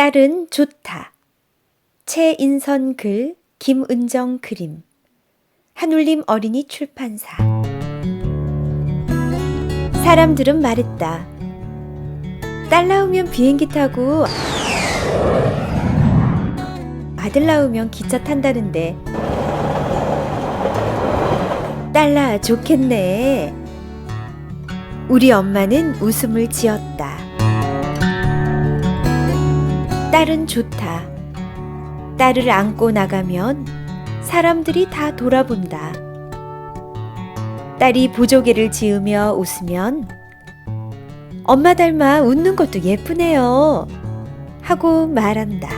딸은 좋다. 최인선 글, 김은정 그림. 한울림 어린이 출판사. 사람들은 말했다. 딸 낳으면 비행기 타고 아들 낳으면 기차 탄다는데 딸 낳아 좋겠네. 우리 엄마는 웃음을 지었다. 딸은 좋다. 딸을 안고 나가면 사람들이 다 돌아본다. 딸이 보조개를 지으며 웃으면 엄마 닮아 웃는 것도 예쁘네요. 하고 말한다.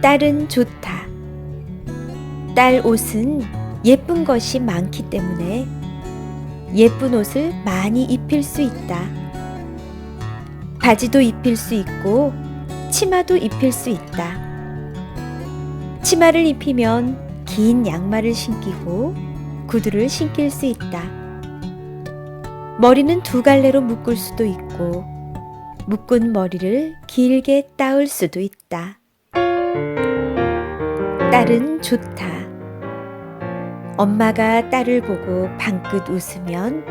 딸은 좋다. 딸 옷은 예쁜 것이 많기 때문에 예쁜 옷을 많이 입힐 수 있다. 바지도 입힐 수 있고 치마도 입힐 수 있다. 치마를 입히면 긴 양말을 신기고 구두를 신길 수 있다. 머리는 두 갈래로 묶을 수도 있고 묶은 머리를 길게 따을 수도 있다. 딸은 좋다. 엄마가 딸을 보고 방긋 웃으면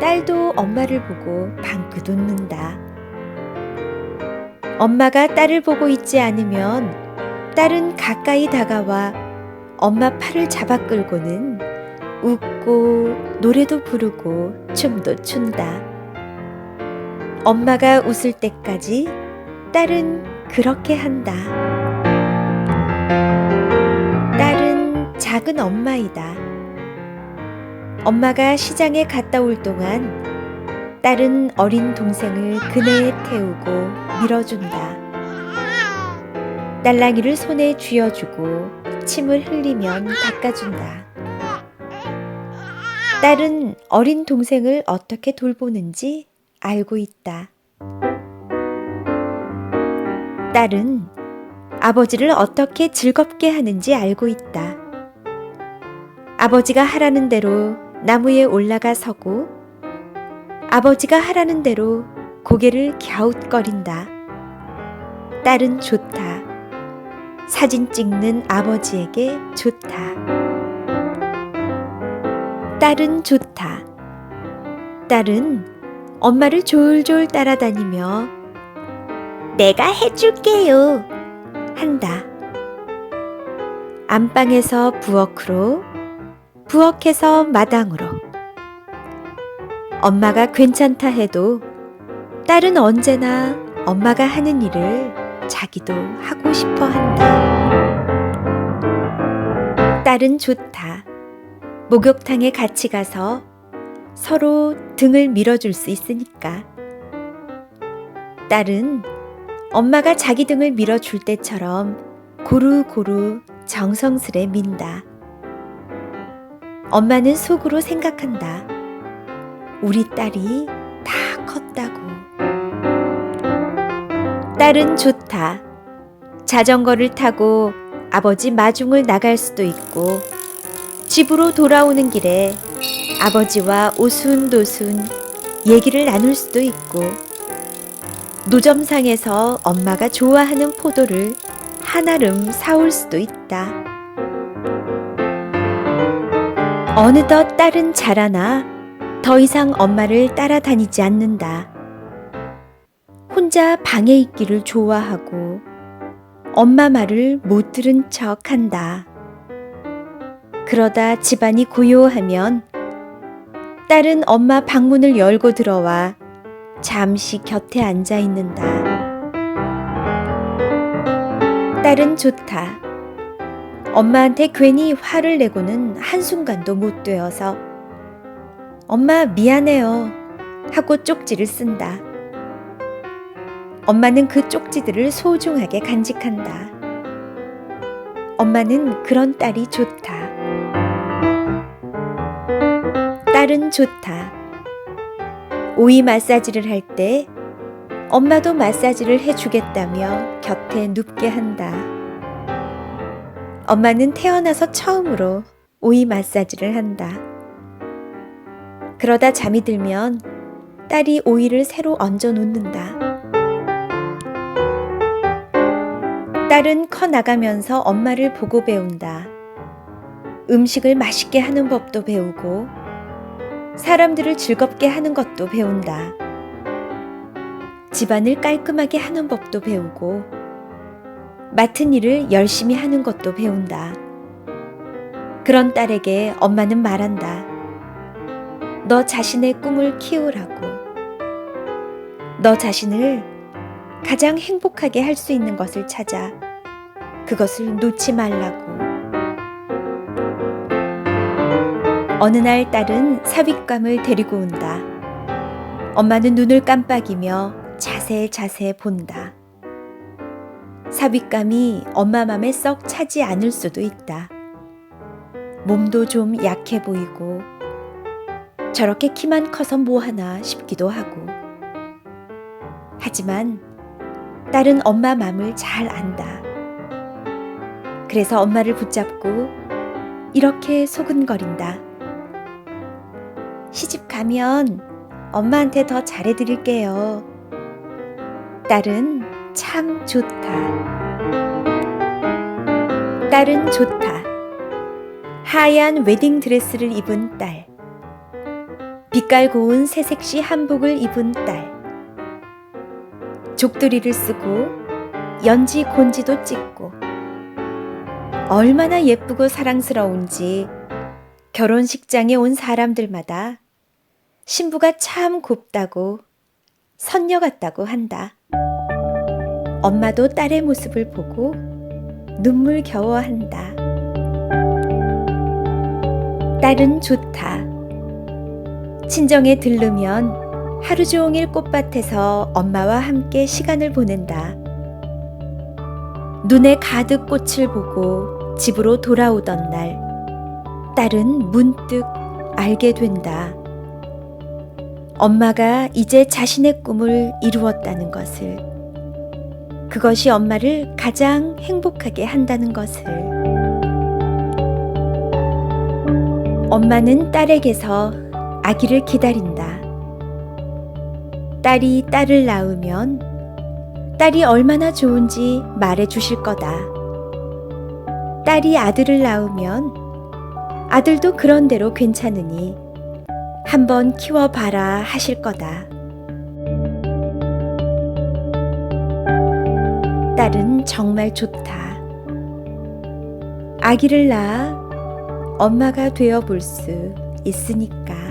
딸도 엄마를 보고 방긋 웃는다. 엄마가 딸을 보고 있지 않으면 딸은 가까이 다가와 엄마 팔을 잡아 끌고는 웃고 노래도 부르고 춤도 춘다. 엄마가 웃을 때까지 딸은 그렇게 한다. 딸은 작은 엄마이다. 엄마가 시장에 갔다 올 동안 딸은 어린 동생을 그네에 태우고 밀어준다. 딸랑이를 손에 쥐어주고 침을 흘리면 닦아준다. 딸은 어린 동생을 어떻게 돌보는지 알고 있다. 딸은 아버지를 어떻게 즐겁게 하는지 알고 있다. 아버지가 하라는 대로 나무에 올라가 서고 아버지가 하라는 대로 고개를 갸웃거린다. 딸은 좋다. 사진 찍는 아버지에게 좋다. 딸은 좋다. 딸은 엄마를 졸졸 따라다니며 내가 해줄게요. 한다. 안방에서 부엌으로, 부엌에서 마당으로. 엄마가 괜찮다 해도 딸은 언제나 엄마가 하는 일을 자기도 하고 싶어 한다. 딸은 좋다. 목욕탕에 같이 가서 서로 등을 밀어줄 수 있으니까. 딸은 엄마가 자기 등을 밀어줄 때처럼 고루고루 정성스레 민다. 엄마는 속으로 생각한다. 우리 딸이 다 컸다고. 딸은 좋다. 자전거를 타고 아버지 마중을 나갈 수도 있고, 집으로 돌아오는 길에 아버지와 오순도순 얘기를 나눌 수도 있고, 노점상에서 엄마가 좋아하는 포도를 한아름 사올 수도 있다. 어느덧 딸은 자라나 더 이상 엄마를 따라다니지 않는다. 혼자 방에 있기를 좋아하고 엄마 말을 못 들은 척 한다. 그러다 집안이 고요하면 딸은 엄마 방문을 열고 들어와 잠시 곁에 앉아 있는다. 딸은 좋다. 엄마한테 괜히 화를 내고는 한순간도 못 되어서 엄마 미안해요 하고 쪽지를 쓴다. 엄마는 그 쪽지들을 소중하게 간직한다. 엄마는 그런 딸이 좋다. 딸은 좋다. 오이 마사지를 할 때 엄마도 마사지를 해주겠다며 곁에 눕게 한다. 엄마는 태어나서 처음으로 오이 마사지를 한다. 그러다 잠이 들면 딸이 오이를 새로 얹어 놓는다. 딸은 커 나가면서 엄마를 보고 배운다. 음식을 맛있게 하는 법도 배우고, 사람들을 즐겁게 하는 것도 배운다. 집안을 깔끔하게 하는 법도 배우고, 맡은 일을 열심히 하는 것도 배운다. 그런 딸에게 엄마는 말한다. 너 자신의 꿈을 키우라고. 너 자신을 가장 행복하게 할 수 있는 것을 찾아 그것을 놓지 말라고. 어느 날 딸은 삽입감을 데리고 온다. 엄마는 눈을 깜빡이며 자세자세 본다. 삽입감이 엄마 맘에 썩 차지 않을 수도 있다. 몸도 좀 약해 보이고 저렇게 키만 커서 뭐하나 싶기도 하고. 하지만 딸은 엄마 맘을 잘 안다. 그래서 엄마를 붙잡고 이렇게 소근거린다. 시집 가면 엄마한테 더 잘해드릴게요. 딸은 참 좋다. 딸은 좋다. 하얀 웨딩 드레스를 입은 딸. 빛깔 고운 새색시 한복을 입은 딸. 족두리를 쓰고 연지 곤지도 찍고 얼마나 예쁘고 사랑스러운지 결혼식장에 온 사람들마다 신부가 참 곱다고 선녀 같다고 한다. 엄마도 딸의 모습을 보고 눈물 겨워한다. 딸은 좋다. 친정에 들르면 하루 종일 꽃밭에서 엄마와 함께 시간을 보낸다. 눈에 가득 꽃을 보고 집으로 돌아오던 날, 딸은 문득 알게 된다. 엄마가 이제 자신의 꿈을 이루었다는 것을. 그것이 엄마를 가장 행복하게 한다는 것을. 엄마는 딸에게서 아기를 기다린다. 딸이 딸을 낳으면 딸이 얼마나 좋은지 말해 주실 거다. 딸이 아들을 낳으면 아들도 그런대로 괜찮으니 한번 키워봐라 하실 거다. 딸은 정말 좋다. 아기를 낳아 엄마가 되어 볼 수 있으니까.